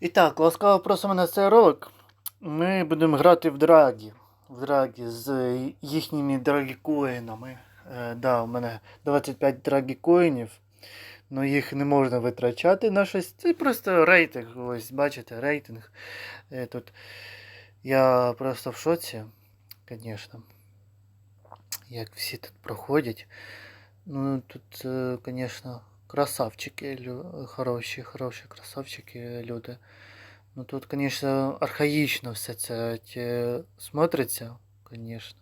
І так, ласкаво просимо на цей ролик. Ми будемо грати в драгі. В драгі з їхніми драгікоїнами. Е, да, у мене 25 драгікоїнів. Ну їх не можна витрачати на щось. Це просто рейтинг. Ось бачите, рейтинг. Е, тут я просто в шоці, звісно. Як всі тут проходять. Ну тут, звісно, красавчики, хороші, хороші красавчики люди. Ну тут, звісно, архаїчно все це ті, смотриться, звісно.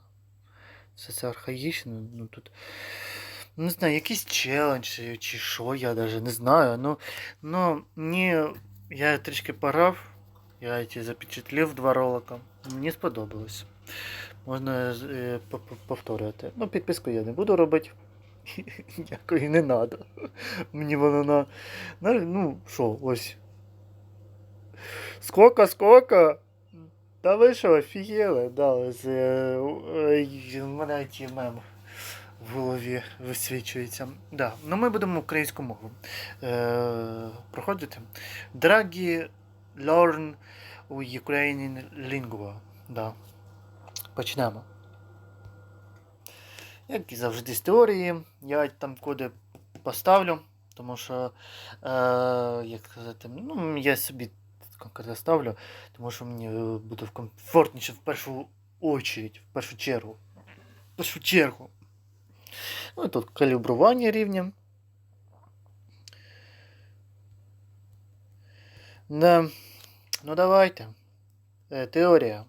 Все це архаїчно. Ну тут. Не знаю, якийсь челендж чи що, я навіть не знаю. Ну, ну мені. Я трішки порав. Я ті запечатлів два ролика. Мені сподобалось. Можна е, по- по- повторювати. Ну, підписку я не буду робити. Ніякої не треба. Мені воно на. ну, що, ось. Скока, скока. Та ви що, офігели? Да, ось, е, е, в мене ті мем в голові висвічується. Да. Ну ми будемо українську мову е, проходити. Драгі learn Ukrainian lingua. Да. Почнемо. Як і завжди з теорії, я там коди поставлю, тому що, е, як сказати, ну, я собі конкретно ставлю, тому що мені е, буде комфортніше в першу очередь, в першу чергу. В першу чергу. Ну тут калібрування рівня. Да. Ну давайте. Е, теорія.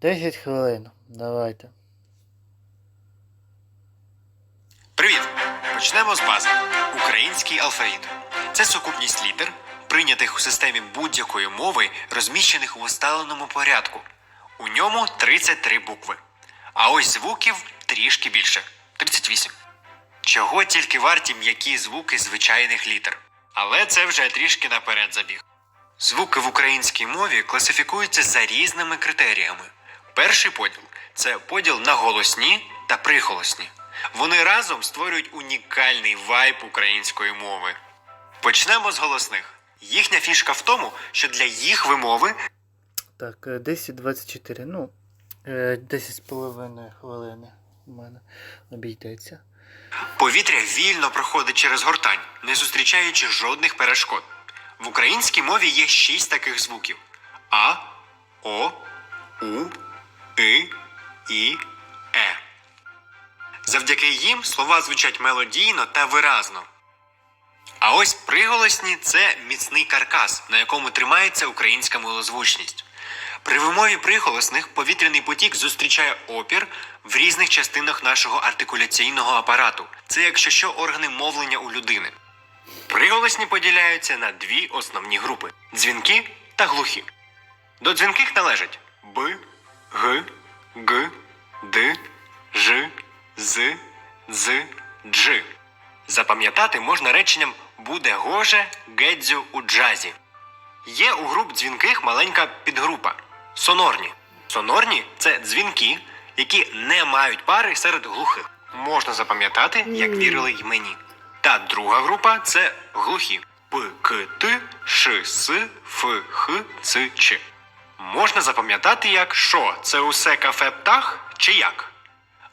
10 хвилин. Давайте. Привіт! Почнемо з бази. Український алфавіт. Це сукупність літер, прийнятих у системі будь-якої мови, розміщених у усталеному порядку. У ньому 33 букви. А ось звуків трішки більше 38. Чого тільки варті м'які звуки звичайних літер. Але це вже трішки наперед забіг. Звуки в українській мові класифікуються за різними критеріями. Перший поділ це поділ на голосні та приголосні. Вони разом створюють унікальний вайб української мови. Почнемо з голосних. Їхня фішка в тому, що для їх вимови Так, е, 10-24. Ну, е, 10 з половиною хвилини у мене обійдеться. повітря вільно проходить через гортань, не зустрічаючи жодних перешкод. В українській мові є шість таких звуків: А, О, У, И, І, Е. Завдяки їм слова звучать мелодійно та виразно. А ось приголосні це міцний каркас, на якому тримається українська милозвучність. При вимові приголосних повітряний потік зустрічає опір в різних частинах нашого артикуляційного апарату. Це якщо що органи мовлення у людини. Приголосні поділяються на дві основні групи: дзвінки та глухі. До дзвінких належать Б, Г, Г, Д, Ж, З, З, Дж. Запам'ятати можна реченням буде гоже гедзю у джазі. Є у груп дзвінких маленька підгрупа сонорні. Сонорні це дзвінки, які не мають пари серед глухих. Можна запам'ятати, як вірили й мені. Та друга група це глухі П, К, Т, Ш, С, Ф, Х, Ц, Ч. Можна запам'ятати, як що це усе кафе птах чи як.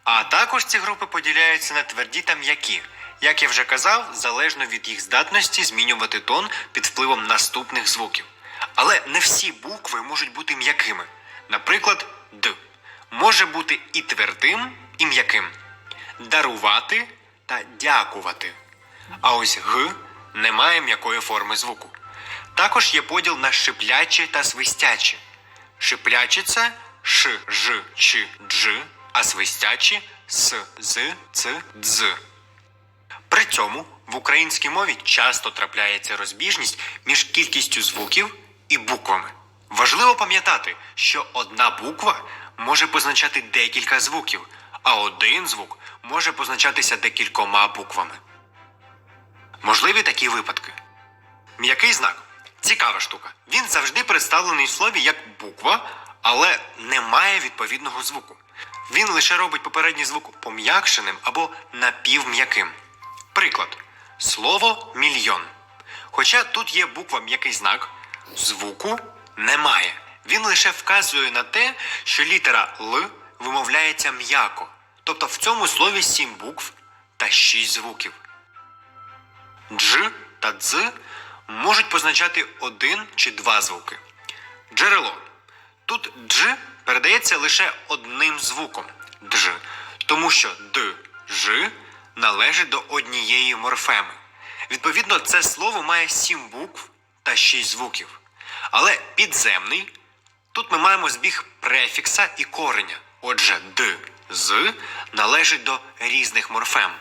А також ці групи поділяються на тверді та м'які. Як я вже казав, залежно від їх здатності змінювати тон під впливом наступних звуків. Але не всі букви можуть бути м'якими. Наприклад, Д може бути і твердим, і м'яким. Дарувати та дякувати. А ось Г не має м'якої форми звуку. Також є поділ на шиплячі та свистячі. Шиплячі це ш, ж, ч, дж, а свистячі с, з, ц, дз. При цьому в українській мові часто трапляється розбіжність між кількістю звуків і буквами. Важливо пам'ятати, що одна буква може позначати декілька звуків, а один звук може позначатися декількома буквами. Можливі такі випадки. М'який знак цікава штука. Він завжди представлений в слові як буква, але не має відповідного звуку. Він лише робить попередній звук пом'якшеним або напівм'яким. Приклад: слово мільйон. Хоча тут є буква м'який знак, звуку немає. Він лише вказує на те, що літера Л вимовляється м'яко. Тобто в цьому слові сім букв та шість звуків. Дж та дз можуть позначати один чи два звуки. Джерело. Тут дж передається лише одним звуком дж, тому що д ж належить до однієї морфеми. Відповідно, це слово має сім букв та шість звуків. Але підземний тут ми маємо збіг префікса і кореня. Отже, д з належить до різних морфем.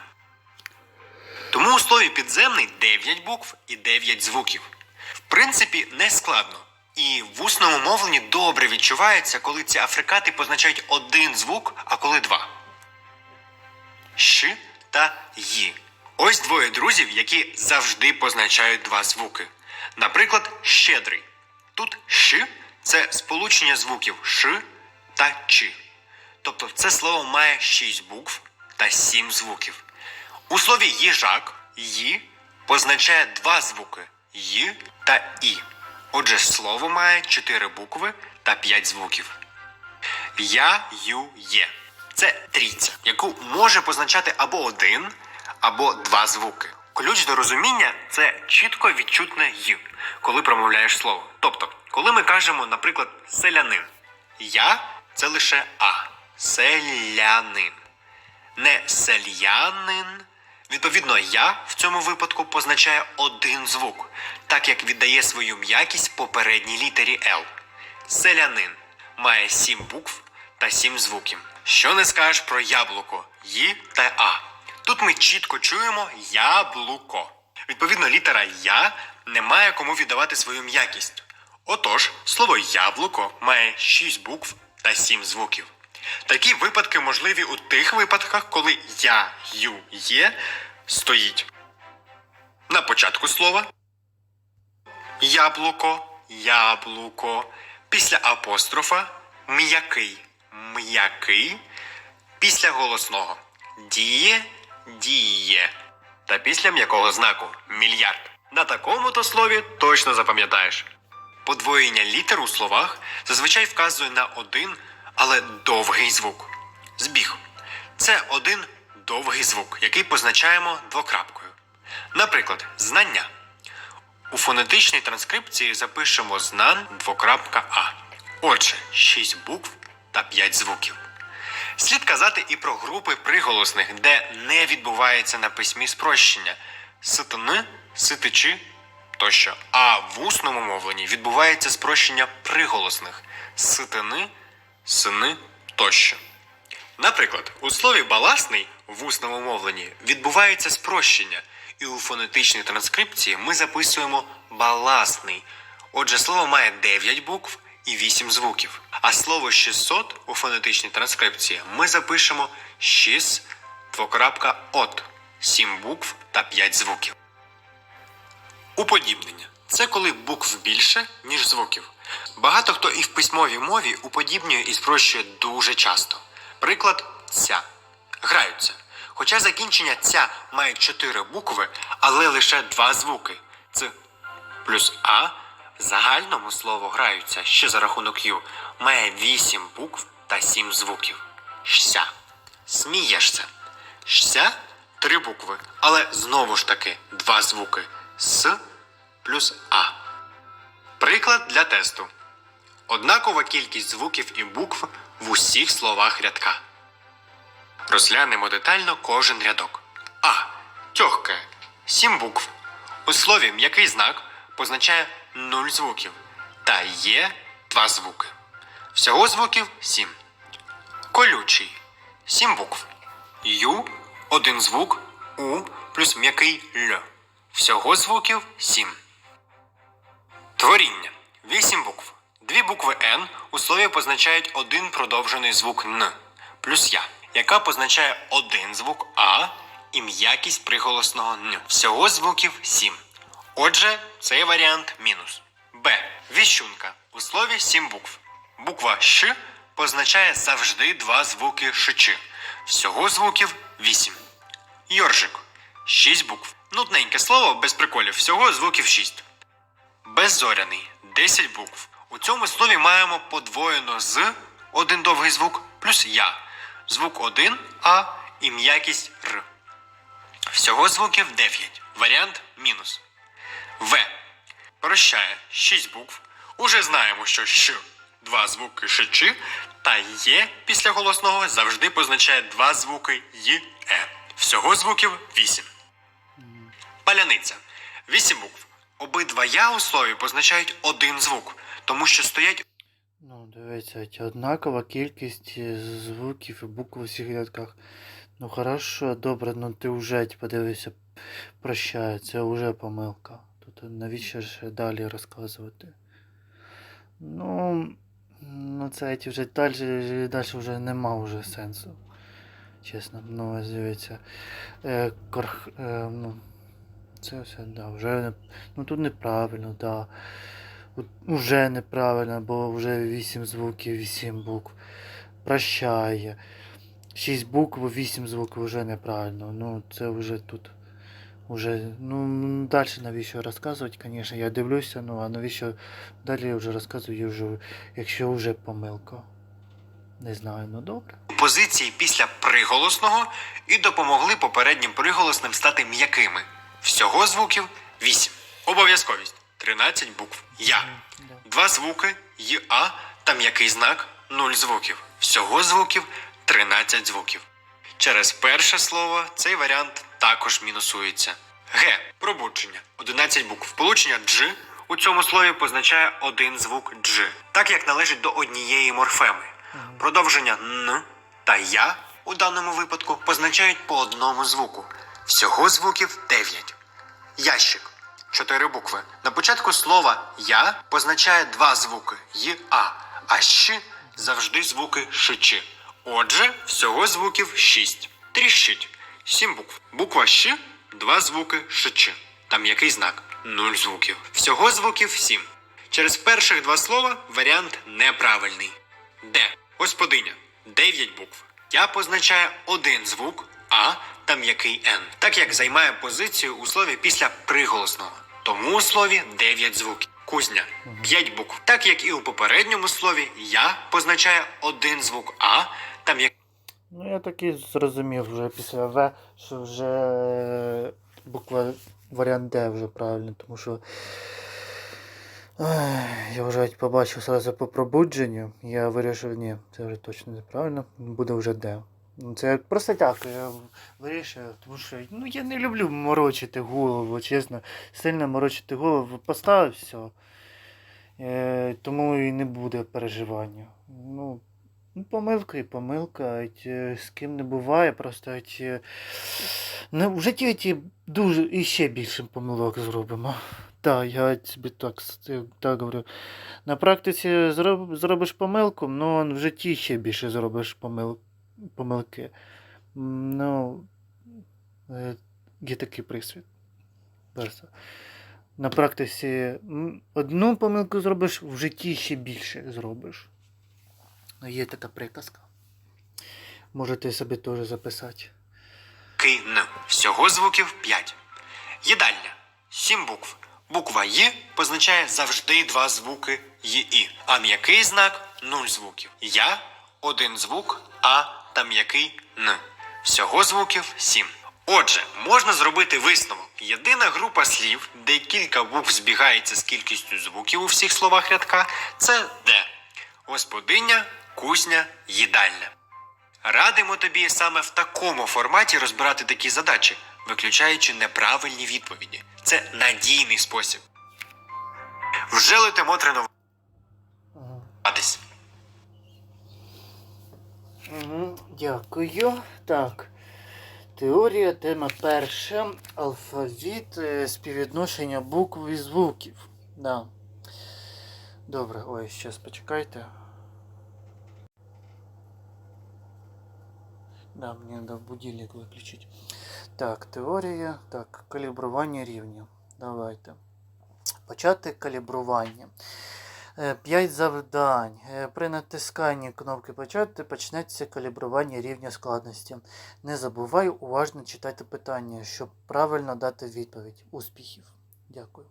Тому у слові підземний 9 букв і 9 звуків. В принципі, не складно. І в усному мовленні добре відчувається, коли ці африкати позначають один звук, а коли два. Щ та Й. Ось двоє друзів, які завжди позначають два звуки. Наприклад, щедрий. Тут щ це сполучення звуків ш та ч. Тобто це слово має 6 букв та 7 звуків. У слові їжак ї позначає два звуки й та і. Отже, слово має 4 букви та 5 звуків. Я, ю, є. Це трійця, яку може позначати або один, або два звуки. Ключ до розуміння це чітко відчутне й, коли промовляєш слово. Тобто, коли ми кажемо, наприклад, селянин, я це лише а. Селянин. Не сельянин. Відповідно, я в цьому випадку позначає один звук, так як віддає свою м'якість попередній літері Л. Селянин має сім букв та сім звуків. Що не скажеш про яблуко Ї та А. Тут ми чітко чуємо яблуко. Відповідно, літера Я не має кому віддавати свою м'якість. Отож, слово яблуко має шість букв та сім звуків. Такі випадки можливі у тих випадках, коли я, ю, є стоїть. На початку слова. Яблуко, яблуко, після апострофа. М'який, м'який, після голосного. Діє, діє. Та після м'якого знаку. Мільярд. На такому то слові точно запам'ятаєш. Подвоєння літер у словах зазвичай вказує на один, але довгий звук. Збіг. Це один довгий звук, який позначаємо двокрапкою. Наприклад, знання. У фонетичній транскрипції запишемо знан двокрапка А. Отже, 6 букв та 5 звуків. Слід казати і про групи приголосних, де не відбувається на письмі спрощення ситн, ситичи тощо. А в усному мовленні відбувається спрощення приголосних ситини, сини тощо. Наприклад, у слові баласний в усному мовленні відбувається спрощення, і у фонетичній транскрипції ми записуємо баласний. Отже, слово має 9 букв і 8 звуків. А слово 600 у фонетичній транскрипції ми запишемо 6 двокрапка от 7 букв та 5 звуків. Уподібнення це коли букв більше, ніж звуків. Багато хто і в письмовій мові уподібнює і спрощує дуже часто. Приклад ця. Граються. Хоча закінчення ця має чотири букви, але лише два звуки. Ц плюс А загальному слово граються ще за рахунок Ю має вісім букв та сім звуків. Ща. Смієшся. Ща три букви, але знову ж таки два звуки. С плюс А. Приклад для тесту. Однакова кількість звуків і букв в усіх словах рядка. Розглянемо детально кожен рядок. А. Тьохке. Сім букв. У слові м'який знак позначає нуль звуків. Та є два звуки. Всього звуків сім. Колючий. Сім букв. Ю один звук. У плюс м'який Л. Всього звуків сім. Творіння. Вісім букв. Дві букви Н у слові позначають один продовжений звук Н плюс Я, яка позначає один звук А і м'якість приголосного Н. Всього звуків сім. Отже, цей варіант мінус. Б. Віщунка. У слові сім букв. Буква Щ позначає завжди два звуки ШЧ. Всього звуків вісім. Йоржик. Шість букв. Нудненьке слово без приколів. Всього звуків шість. Беззоряний 10 букв. У цьому слові маємо подвоєно з один довгий звук плюс я. Звук 1 А і м'якість Р. Всього звуків 9. Варіант мінус. В. Прощає 6 букв. Уже знаємо, що щ два звуки ш та є після голосного завжди позначає два звуки й е. Всього звуків 8. Паляниця. 8 букв. Обидва я у слові позначають один звук, тому що стоять Ну, дивіться, однакова кількість е, звуків і букв у всіх рядках. Ну хорошо, добре, ну ти вже подивися, прощає, це вже помилка. Тут навіщо ж далі розказувати? Ну, ну це вже далі, далі вже нема вже сенсу. Чесно, ну дивіться. Е, корх, е, ну, це все, да, вже ну тут неправильно, да. От Уже неправильно, бо вже 8 звуків, 8 букв. Прощає. 6 букв, 8 звуків вже неправильно. Ну, це вже тут. Уже, ну, далі навіщо розказувати, звісно, я дивлюся, ну а навіщо далі я вже розказую, вже, якщо вже помилка. Не знаю, ну добре. позиції після приголосного і допомогли попереднім приголосним стати м'якими. Всього звуків 8. Обов'язковість 13 букв. Я. Два звуки й а та м'який знак 0 звуків. Всього звуків 13 звуків. Через перше слово цей варіант також мінусується. Г. Пробудження. 11 букв. Сполучення дж у цьому слові позначає один звук дж, так як належить до однієї морфеми. Продовження н та я у даному випадку позначають по одному звуку. Всього звуків 9. Ящик. Чотири букви. На початку слова я позначає два звуки й а, а щ завжди звуки ш чи. Отже, всього звуків 6. Тріщить. Сім букв. Буква щ два звуки ш чи. Там який знак? Нуль звуків. Всього звуків 7. Через перших два слова варіант неправильний. Д. Господиня. 9 букв. Я позначає один звук А та м'який Н, так як займає позицію у слові після приголосного. Тому у слові 9 звуків. Кузня 5 букв. Так як і у попередньому слові я позначає один звук А та м'який Ну, я таки зрозумів вже після В, що вже е, буква варіант Д вже правильно, тому що я вже побачив сразу по пробудженню. Я вирішив, ні, це вже точно неправильно, буде вже Д. Ну, Це просто так, я вирішив, тому що ну, я не люблю морочити голову, чесно. Сильно морочити голову, поставив все. Е, тому і не буде переживання. Ну, помилка і помилка, з ким не буває, просто ну, в житті ті дуже і ще більше помилок зробимо. Так, я тобі так, так говорю. На практиці зроб, зробиш помилку, ну в житті ще більше зробиш помил, помилки. Ну, е, є такий. Просто. На практиці одну помилку зробиш, в житті ще більше зробиш. Ну, Є така приказка. Можете собі теж записати. Н. Всього звуків 5. Їдальня. 7 букв. Буква Й позначає завжди два звуки Й і, а м'який знак 0 звуків. Я один звук, А та м'який Н. Всього звуків 7. Отже, можна зробити висновок. Єдина група слів, де кілька букв збігається з кількістю звуків у всіх словах рядка, це Д. Господиня, кузня, їдальня. Радимо тобі саме в такому форматі розбирати такі задачі, виключаючи неправильні відповіді. Це надійний спосіб. Вже летимо тренуватись. Дякую. Так. Теорія, тема перша. Алфавіт, е, співвідношення букв і звуків. Да. Добре, ой, щас почекайте. Да, мені треба будильник виключити. Так, теорія. Так, калібрування рівня. Давайте. Почати калібрування. 5 завдань. Е, При натисканні кнопки почати почнеться калібрування рівня складності. Не забувай уважно читати питання, щоб правильно дати відповідь. Успіхів. Дякую.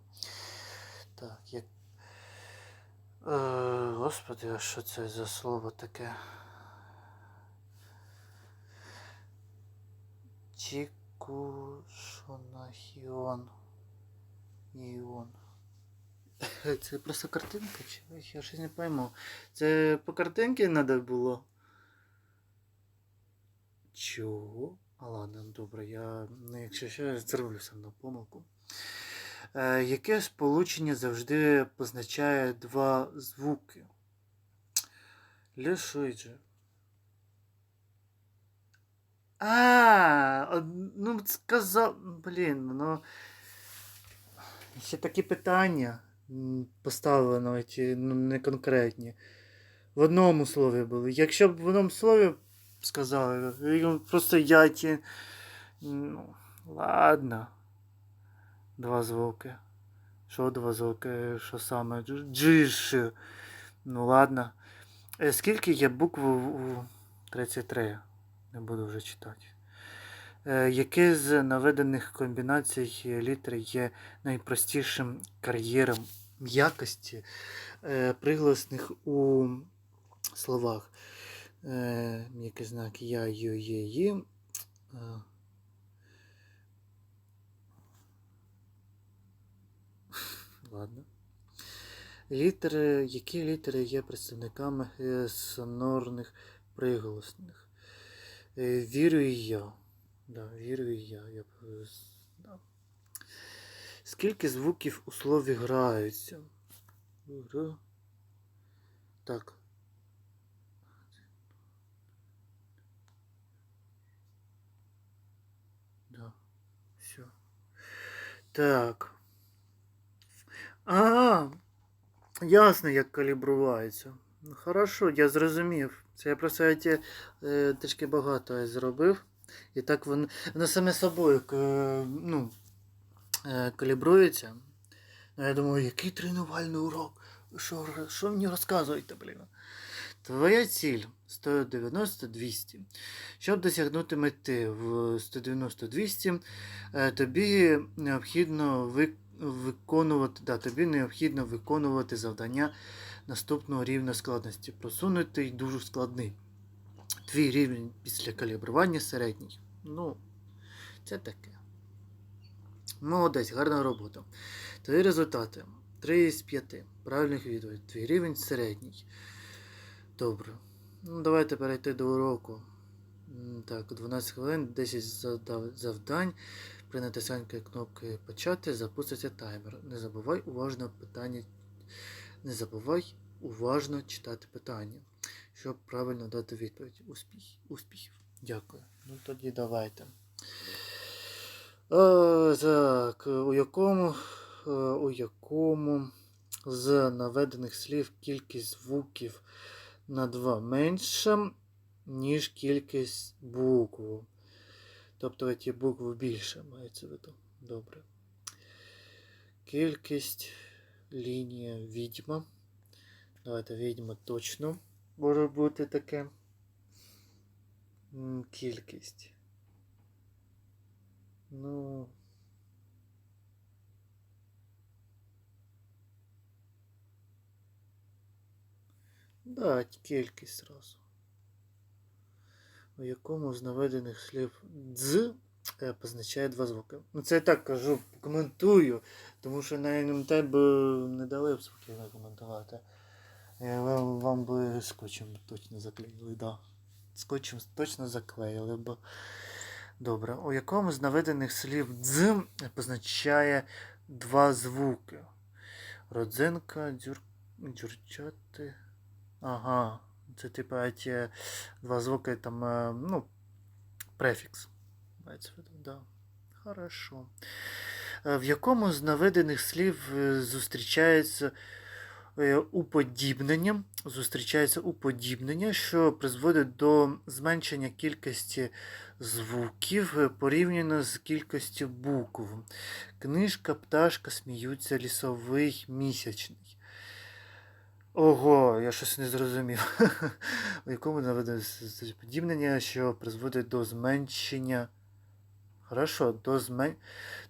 Так, як... Е, господи, а що це за слово таке? Чікушонахіон. Іон. Це просто картинка, чи я щось не пойму. Це по картинці треба було. Чого? А ладно, добре, я, ну, якщо що, я зроблю сам на помилку. Е, яке сполучення завжди позначає два звуки? Лешойджи. А, ну сказав. Блін, ну. Ще такі питання поставили навіть ну, не конкретні. В одному слові були. Якщо б в одному слові сказали, просто я ті. Ну, ладно. Два звуки. Що два звуки? Що саме? Джиш. Ну ладно. Е, Скільки є букв у 33? Не буду вже читати. Е, Яке з наведених комбінацій літер є найпростішим кар'єром якості е, приголосних у словах? Е, М'який знак я, ю, є. Е, Ладно. Літери, які літери є представниками сонорних приголосних? Вірю і я. Да, вірю і я. я е, да. Скільки звуків у слові граються? Так. Да. Все. Так. А, ясно, як калібрувається. Ну, Хорошо, я зрозумів. Це я просто я ті, е, трішки багато зробив. І так воно, воно саме собою е, ну, е, калібрується. Ну, я думаю, який тренувальний урок? Що, що мені розказуєте, блін? Твоя ціль 190-200. Щоб досягнути мети в 190-200, е, тобі необхідно ви- виконувати, да, тобі необхідно виконувати завдання наступного рівня складності. Просунутий дуже складний. Твій рівень після калібрування середній. Ну, це таке. Молодець, гарна робота. Твої результати. 3 з 5. Правильних відповідей. Твій рівень середній. Добре. Ну, давайте перейти до уроку. Так, 12 хвилин, 10 завдань. При натисканні кнопки почати запуститься таймер. Не забувай уважно питання. Не забувай уважно читати питання, щоб правильно дати відповідь. Успіх, успіхів. Дякую. Ну тоді давайте. Е, так, у якому, е, у якому з наведених слів кількість звуків на 2 менша, ніж кількість букв. Тобто ті букви більше мається в виду. Добре. Кількість лінія відьма. Давайте відьма точно може бути таке. Кількість. Ну. Да, кількість зразу. У якому з наведених слів дз е, позначає два звуки. Ну це я так кажу, коментую, тому що на НМТ б не дали б спокійно коментувати. Е, Вам, вам би скотчем точно заклеїли, да. Скотчем точно заклеїли б. Добре. У якому з наведених слів дз позначає два звуки? Родзинка, дюр... дюрчати. Ага. Це типа ті два звуки там, е, ну, префікс. Да. Хорошо. Е, В якому з наведених слів е, зустрічається е, уподібнення, зустрічається уподібнення, що призводить до зменшення кількості звуків е, порівняно з кількістю букв. Книжка, пташка, сміються, лісовий, місячний. Ого, я щось не зрозумів. У якому наведено подібнення, що призводить до зменшення. Хорошо, до змен...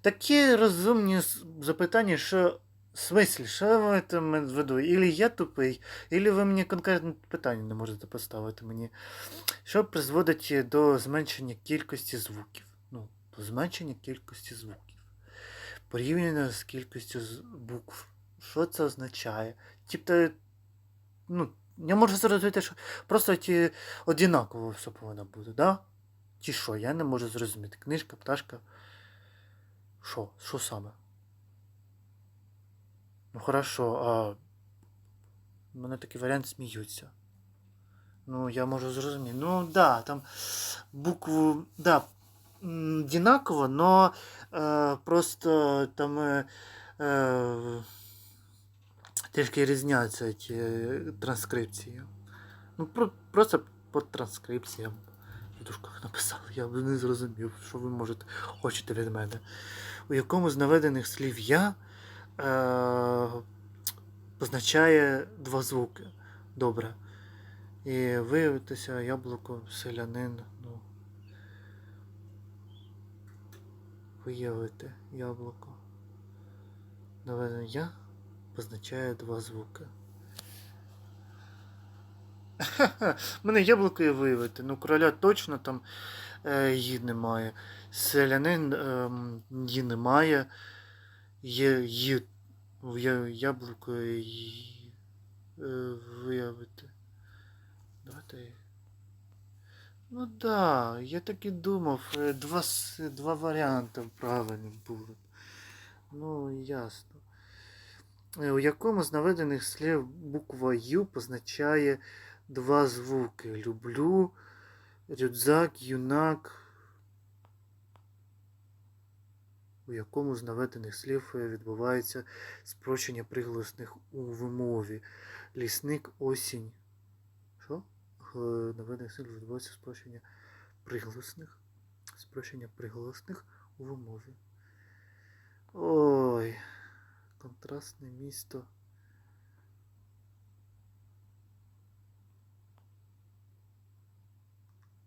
Такі розумні запитання, що Смислі, що ви там в виду? Ілі я тупий, ілі ви мені конкретне питання не можете поставити мені. Що призводить до зменшення кількості звуків? Ну, до зменшення кількості звуків. Порівняно з кількістю букв. Що це означає? Тобто, ну, я можу зрозуміти, що просто ті однаково все повинно бути, да? Чи що? Я не можу зрозуміти. Книжка, пташка. Що? Що саме? Ну хорошо, а в мене такий варіант сміються. Ну, я можу зрозуміти. Ну, да, там букву, да, одинаково, но е, просто там е, е, трішки різняться е, транскрипції. Ну, про, просто по транскрипціям в дужках написали. Я не зрозумів, що ви можете хочете від мене. У якому з наведених слів я е, позначає два звуки. Добре. І виявитися яблуко, селянин. Ну, виявити яблуко. Наведене я позначає два звуки. Мене яблуко і виявити. Ну, короля точно там е, її немає. Селянин е, її немає. Є, є, є яблуко і е, виявити. Давайте. Ну да, я так і думав. е, Два, два варіанти правильні були. Ну, ясно. Е, У якому з наведених слів буква Ю позначає два звуки. Люблю, рюкзак, юнак. У якому з наведених слів е, відбувається спрощення приголосних у вимові. Лісник, осінь. Що? Е, Наведених слів відбувається спрощення приголосних. Спрощення приголосних у вимові. Ой, контрастне місто.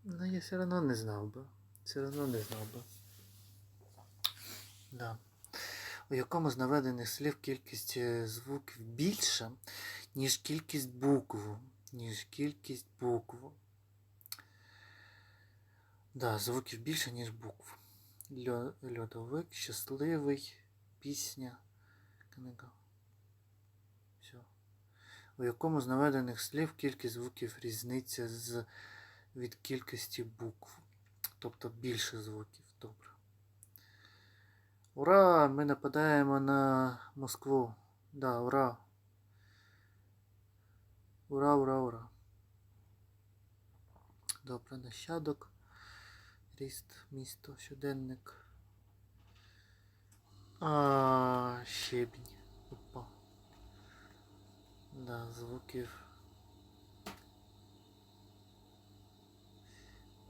Ну, я все одно не знав би. Все одно не знав би. Да. У якому з наведених слів кількість е, звуків більша, ніж кількість букв. Ніж кількість букв. Да, звуків більше, ніж букв. Льо, льодовик, щасливий, пісня, книга. Все. У якому з наведених слів кількість звуків різниця з від кількості букв. Тобто більше звуків. Ура! Ми нападаємо на Москву. Да, ура. Ура, ура, ура. Добре, нащадок. Ріст, місто, щоденник. А, щебінь. Опа. Да, звуків.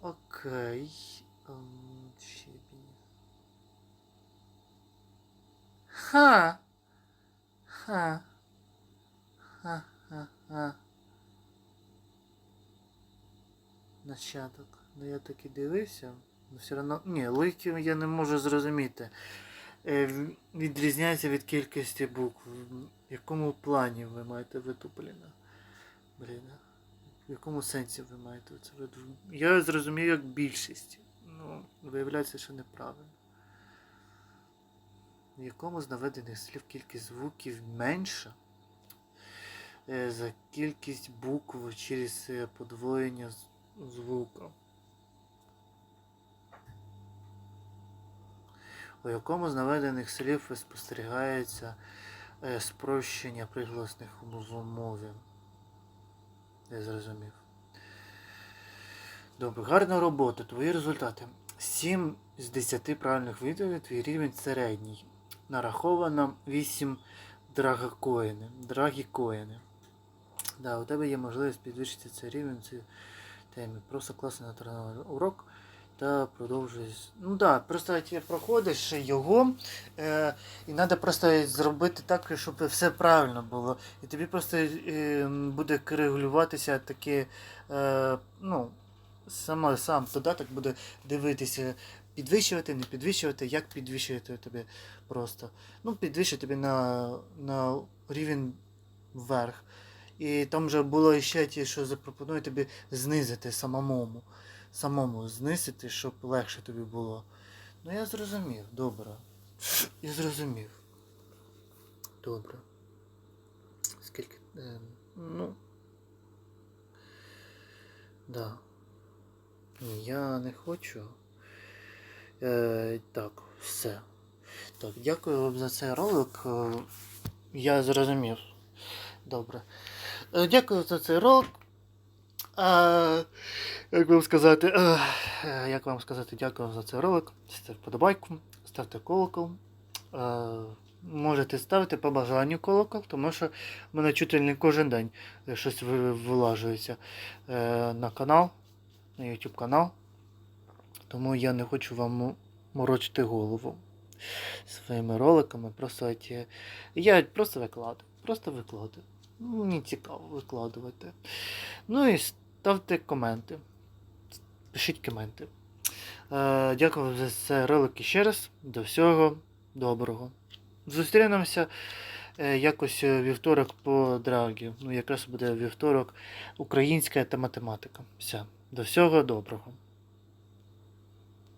Окей. Ем, щебінь. Ха. Ха. Ха. Ха. Ха. Нащадок. Ну я так і дивився. Ну все одно. Ні, логіки я не можу зрозуміти. Е, відрізняється від кількості букв. В якому плані ви маєте виду? Блін. В якому сенсі ви маєте це виду? Я зрозумів як більшість. Ну, виявляється, що неправильно. В якому з наведених слів кількість звуків менша е, за кількість букв через е, подвоєння звука. У якому з наведених слів спостерігається е, спрощення приголосних у мові. Я зрозумів. Добре, гарна робота. Твої результати. 7 з 10 правильних відповідей, твій рівень середній. Нараховано 8 драгокоїни. Драгі. Да, у тебе є можливість підвищити цей рівень цій темі. Просто класний натренований урок та продовжуєш. Ну так, да, просто ти проходиш його, е, і треба просто зробити так, щоб все правильно було. І тобі просто е, буде регулюватися таке, е, ну, саме сам додаток буде дивитися підвищувати, не підвищувати, як підвищувати тобі просто. Ну, підвищити тобі на, на рівень вверх. І там вже було ще ті, що запропонують тобі знизити самому. Самому знизити, щоб легше тобі було. Ну я зрозумів, добре. Я зрозумів. Добре. Скільки. Е, ну. Да. Я не хочу. Е, так, все. Так, дякую вам за цей ролик. Е, Я зрозумів. Добре. Е, Дякую за цей ролик. А, як вам сказати, е, е, як вам сказати, дякую за цей ролик. Ставте вподобайку, ставте колокол. Е, можете ставити по бажанню колокол, тому що в мене чути не кожен день е, щось вилажується е, на канал, на YouTube канал. Тому я не хочу вам морочити голову своїми роликами. Просто. Я просто викладаю. Просто викладаю. Ну, Мені цікаво викладувати. Ну і ставте коменти. Пишіть коменти. Е, дякую за цей ролик ще раз. До всього доброго. Зустрінемося е, якось вівторок по драгі. Ну, якраз буде вівторок українська та математика. Все. До всього доброго.